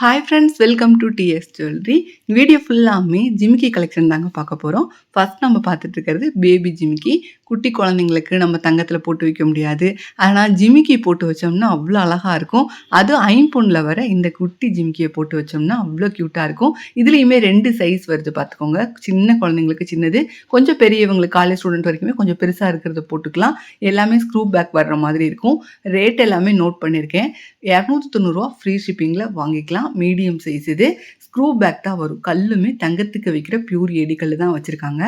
Hi friends welcome to T S jewellery video ஃபுல்லாமே ஜிமிக்கி collection தாங்க பார்க்க போகிறோம் ஃபர்ஸ்ட் நம்ம பார்த்துட்டு இருக்கிறது பேபி ஜிமிக்கி. குட்டி குழந்தைங்களுக்கு நம்ம தங்கத்தில் போட்டு வைக்க முடியாது. ஆனால் ஜிமிக்கி போட்டு வச்சோம்னா அவ்வளோ அழகாக இருக்கும். அது ஐம்பொன்னில் வர இந்த குட்டி ஜிமிக்கியை போட்டு வச்சோம்னா அவ்வளோ க்யூட்டாக இருக்கும். இதுலேயுமே ரெண்டு சைஸ் வருது பார்த்துக்கோங்க. சின்ன குழந்தைங்களுக்கு சின்னது கொஞ்சம் பெரியவங்களுக்கு காலேஜ் ஸ்டூடெண்ட் வரைக்குமே கொஞ்சம் பெருசாக இருக்கிறத போட்டுக்கலாம். எல்லாமே ஸ்க்ரூ பேக் வர்ற மாதிரி இருக்கும். ரேட் எல்லாமே நோட் பண்ணியிருக்கேன். இரநூத்தி தொண்ணூறுரூவா ஃப்ரீ ஷிப்பிங்கில் வாங்கிக்கலாம். மீடியம் சைஸ் இது. ஸ்க்ரூ பேக் தான் வரும். கல்லுமே தங்கத்துக்கு வைக்கிற பியூர் எடிக்கல் தான் வச்சுருக்காங்க.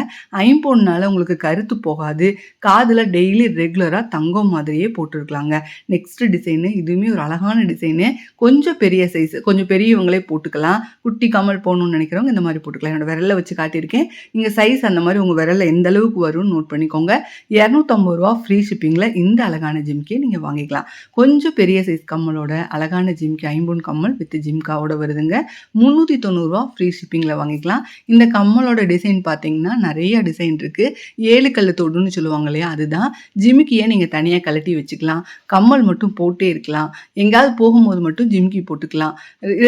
ஐம்போன்னால் உங்களுக்கு கருத்து போகாது. காதில் டெய்லி ரெகுலராக தங்கம் மாதிரியே போட்டுருக்கலாங்க. நெக்ஸ்ட் டிசைனு இதுவுமே ஒரு அழகான டிசைனு கொஞ்சம் பெரிய சைஸ் கொஞ்சம் பெரியவங்களே போட்டுக்கலாம். குட்டி கமல் போகணும்னு நினைக்கிறவங்க இந்த மாதிரி போட்டுக்கலாம். என்னோட விரலில் வச்சு காட்டியிருக்கேன். நீங்கள் சைஸ் அந்த மாதிரி உங்கள் விரலில் எந்த அளவுக்கு வரும்னு நோட் பண்ணிக்கோங்க. இரநூத்தம்பது ரூபா ஃப்ரீ ஷிப்பிங்கில் இந்த அழகான ஜிம்கே நீங்கள் வாங்கிக்கலாம். கொஞ்சம் பெரிய சைஸ் கம்மலோட அழகான ஜிம்கே ஐம்பொன் கம்மல் வித் ஜிம்காவோட வருதுங்க. முந்நூற்றி தொண்ணூறுரூவா ஃப்ரீ ஷிப்பிங்கில் வாங்கிக்கலாம். இந்த கம்மலோட டிசைன் பார்த்தீங்கன்னா நிறைய டிசைன் இருக்குது ஏழு கல் தொடுன்னு சொல்லுவாங்க இல்லையா அதுதான். ஜிமிக்கியை நீங்கள் தனியாக கழட்டி வச்சுக்கலாம்? கம்மல் மட்டும் போட்டே இருக்கலாம். எங்கேயாவது போகும்போது மட்டும் ஜிமிக்கி போட்டுக்கலாம்.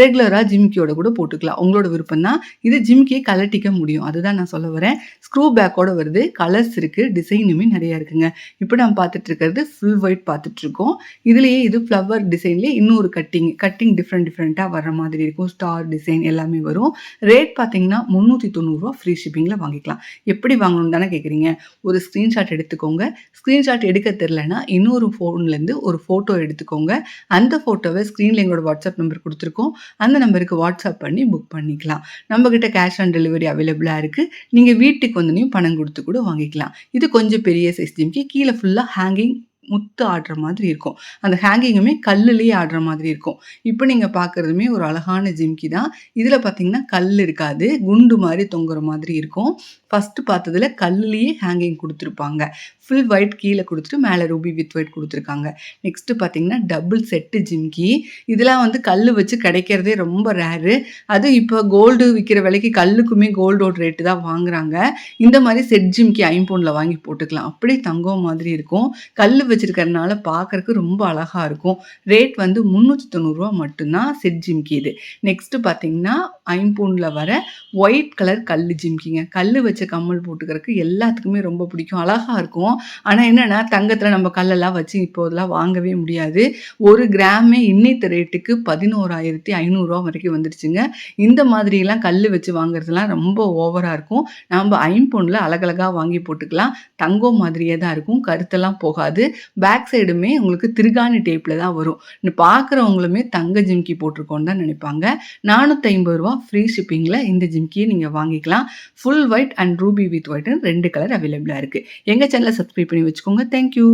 ரெகுலராக ஜிமிக்கியோட கூட போட்டுக்கலாம். உங்களோட விருப்பம் தான் இது ஜிமிக்கியை கழட்டிக்க முடியும். அதுதான் நான் சொல்ல வரேன். ஸ்க்ரூ பேக்கோட வருது. கலர்ஸ் இருக்குது டிசைனுமே நிறையா இருக்குங்க. இப்போ நம்ம பார்த்துட்டு இருக்கிறது ஃபுல் ஒயிட் பார்த்துட்ருக்கோம் இதுலேயே இது ஃப்ளவர் டிசைன்லேயே இன்னொரு கட்டிங் கட்டிங் டிஃப்ரெண்ட் டிஃப்ரெண்ட்டாக மாதிரி இருக்கும். ஸ்டார் டிசைன் எல்லாமே வரும். ரேட் பார்த்தீங்கன்னா முந்நூற்றி தொண்ணூறுரூவா ஃப்ரீ ஷிப்பிங்கில் வாங்கிக்கலாம். எப்படி வாங்கணும்னு தானே கேட்குறீங்க ஒரு ஸ்க்ரீன்ஷாட் எடுத்துக்கோங்க. ஸ்க்ரீன்ஷாட் எடுக்க தெரிலனா இன்னொரு ஃபோன்லேருந்து ஒரு ஃபோட்டோ எடுத்துக்கோங்க. அந்த ஃபோட்டோவை ஸ்க்ரீனில் எங்களோட வாட்ஸ்அப் நம்பர் கொடுத்துருக்கோம். அந்த நம்பருக்கு வாட்ஸ்அப் பண்ணி புக் பண்ணிக்கலாம். நம்மக்கிட்ட கேஷ் ஆன் டெலிவரி அவைலபிளாக இருக்குது நீங்கள் வீட்டுக்கு வந்தனையும் பணம் கொடுத்து கூட வாங்கிக்கலாம். இது கொஞ்சம் பெரிய சைஸ் ஜிம்கி கீழே ஃபுல்லாக ஹேங்கிங் முத்து ஆடுற மாதிரி இருக்கும். அந்த ஹேங்கிங்குமே கல்லுலேயே ஆடுற மாதிரி இருக்கும். இப்போ நீங்கள் பார்க்குறதுமே ஒரு அழகான ஜிம்கி தான். இதில் பார்த்தீங்கன்னா கல் இருக்காது. குண்டு மாதிரி தொங்குற மாதிரி இருக்கும். ஃபஸ்ட்டு பார்த்ததுல கல்லுலேயே ஹேங்கிங் கொடுத்துருப்பாங்க. ஃபுல் ஒயிட் கீழே கொடுத்துட்டு மேலே ரூபி வித் ஒயிட் கொடுத்துருக்காங்க. நெக்ஸ்ட்டு பார்த்தீங்கன்னா டபுள் செட்டு ஜிம்கி இதெல்லாம் வந்து கல் வச்சு கிடைக்கிறதே ரொம்ப ரேரு அது இப்போ கோல்டு விற்கிற விலைக்கு கல்லுக்குமே கோல்டோட ரேட்டு தான் வாங்குறாங்க. இந்த மாதிரி செட் ஜிம்கி ஐம்பொனில் வாங்கி போட்டுக்கலாம். அப்படியே தங்கம் மாதிரி இருக்கும். கல் வச்சிருக்கறனால பார்க்கறக்கு ரொம்ப அழகாக இருக்கும். ரேட் வந்து முந்நூற்றி தொண்ணூறுரூவா மட்டும்தான் செட் ஜிம்கி இது. நெக்ஸ்ட்டு பார்த்தீங்கன்னா ஐம்பூனில் வர ஒயிட் கலர் கல் ஜிம்கிங்க கல் வச்ச கம்மல் போட்டுக்கிறதுக்கு எல்லாத்துக்குமே ரொம்ப பிடிக்கும். அழகாக இருக்கும். ஆனால் என்னென்னா தங்கத்தில் நம்ம கல்லெல்லாம் வச்சு இப்போதெல்லாம் வாங்கவே முடியாது. ஒரு கிராமே இன்னைத்த ரேட்டுக்கு பதினோராயிரத்தி ஐநூறுரூவா வரைக்கும் வந்துடுச்சுங்க இந்த மாதிரிலாம் கல் வச்சு வாங்குறதுலாம் ரொம்ப ஓவராக இருக்கும். நம்ம ஐம்பொண்ணில் அழகழகாக வாங்கி போட்டுக்கலாம். தங்கம் மாதிரியே தான் இருக்கும். கருத்தெல்லாம் போகாது. பேக் சைடுமே உங்களுக்கு திருகாணி டேப்பில் தான் வரும். பார்க்குறவங்களுமே தங்க ஜிம்கி போட்டிருக்கோன்னு தான் நினைப்பாங்க. நானூற்றி ஐம்பது ரூபா ஃப்ரீ ஷிப்பிங்கில் இந்த ஜிம்கியை நீங்கள் வாங்கிக்கலாம். Full white and ruby with ஒயிட்னு ரெண்டு கலர் அவைலபிளாக இருக்குது எங்கள் சேனலை சப்ஸ்கிரைப் பண்ணி வச்சுக்கோங்க. தேங்க்யூ